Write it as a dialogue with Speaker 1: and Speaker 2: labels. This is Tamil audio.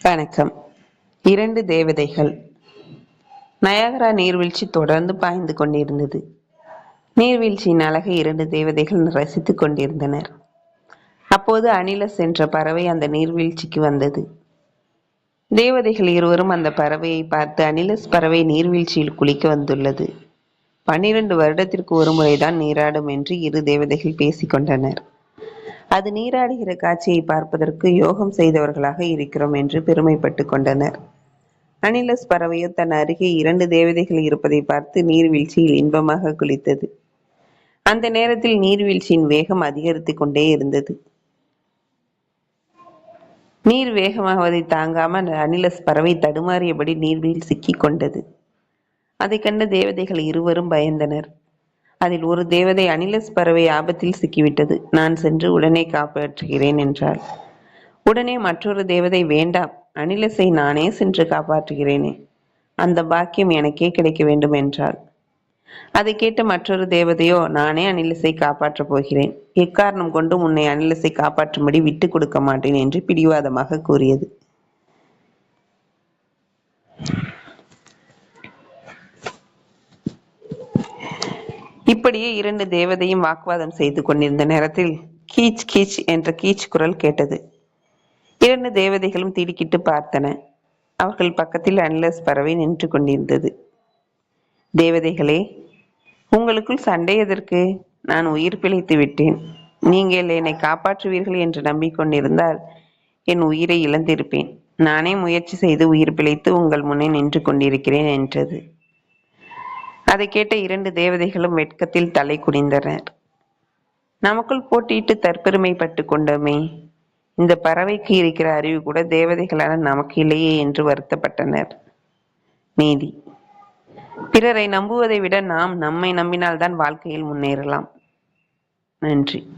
Speaker 1: வணக்கம். இரண்டு தேவதைகள். நயாகரா நீர்வீழ்ச்சி தொடர்ந்து பாய்ந்து கொண்டிருந்தது. நீர்வீழ்ச்சியின் அழகை இரண்டு தேவதைகள் ரசித்துக் கொண்டிருந்தனர். அப்போது அணில என்ற பறவை அந்த நீர்வீழ்ச்சிக்கு வந்தது. தேவதைகள் இருவரும் அந்த பறவையை பார்த்து அனிலஸ் பறவை நீர்வீழ்ச்சியில் குளிக்க வந்துள்ளது. பன்னிரண்டு வருடத்திற்கு ஒரு முறைதான் நீராடும் என்று இரு தேவதைகள் பேசிக்கொண்டனர் அது நீராடுகிற காட்சியை பார்ப்பதற்கு யோகம் செய்தவர்களாக இருக்கிறோம் என்று பெருமைப்பட்டு கொண்டனர். அனிலஸ் பறவையோ தன் அருகே இரண்டு தேவதைகள் இருப்பதை பார்த்து நீர்வீழ்ச்சியில் இன்பமாக குளித்தது. அந்த நேரத்தில் நீர்வீழ்ச்சியின் வேகம் அதிகரித்து கொண்டே இருந்தது. நீர் வேகமாவதை தாங்காமல் அனிலஸ் பறவை தடுமாறியபடி நீர்வீழ் சிக்கிக் கொண்டது. அதை கண்ட தேவதைகள் இருவரும் பயந்தனர். அதில் ஒரு தேவதை அனிலஸ் பறவை ஆபத்தில் சிக்கிவிட்டது. நான் சென்று உடனே காப்பாற்றுகிறேன் என்றாள். உடனே மற்றொரு தேவதை வேண்டாம் அனிலஸை நானே சென்று காப்பாற்றுகிறேனே. அந்த பாக்கியம் எனக்கே கிடைக்க வேண்டும் என்றாள். அதை கேட்ட மற்றொரு தேவதையோ நானே அனிலஸை காப்பாற்றப் போகிறேன். எக்காரணம் கொண்டும் உன்னை அனிலஸை காப்பாற்றும்படி விட்டு கொடுக்க மாட்டேன் என்று பிடிவாதமாக கூறியது. இப்படியே இரண்டு தேவதையும் வாக்குவாதம் செய்து கொண்டிருந்த நேரத்தில் கீச் கீச் என்ற கீச் குரல் கேட்டது. இரண்டு தேவதைகளும் திடுக்கிட்டு பார்த்தன. அவர்கள் பக்கத்தில் அன்லஸ் பறவை நின்று கொண்டிருந்தது. தேவதைகளே உங்களுக்குள் சண்டை எதற்கு? நான் உயிர் பிழைத்து விட்டேன். நீங்கள் என்னை காப்பாற்றுவீர்கள் என்று நம்பிக்கொண்டிருந்தால் என் உயிரை இழந்திருப்பேன். நானே முயற்சி செய்து உயிர் பிழைத்து உங்கள் முன்னே நின்று கொண்டிருக்கிறேன் என்றது. அதை கேட்ட இரண்டு தேவதைகளும் வெட்கத்தில் தலை குனிந்தனர். நமக்குள் போட்டியிட்டு தற்பெருமைப்பட்டு கொண்டோமே. இந்த பறவைக்கு இருக்கிற அறிவு கூட தேவதைகளான நமக்கு இல்லையே என்று வருத்தப்பட்டனர். நீதி. பிறரை நம்புவதை விட நாம் நம்மை நம்பினால்தான் வாழ்க்கையில் முன்னேறலாம். நன்றி.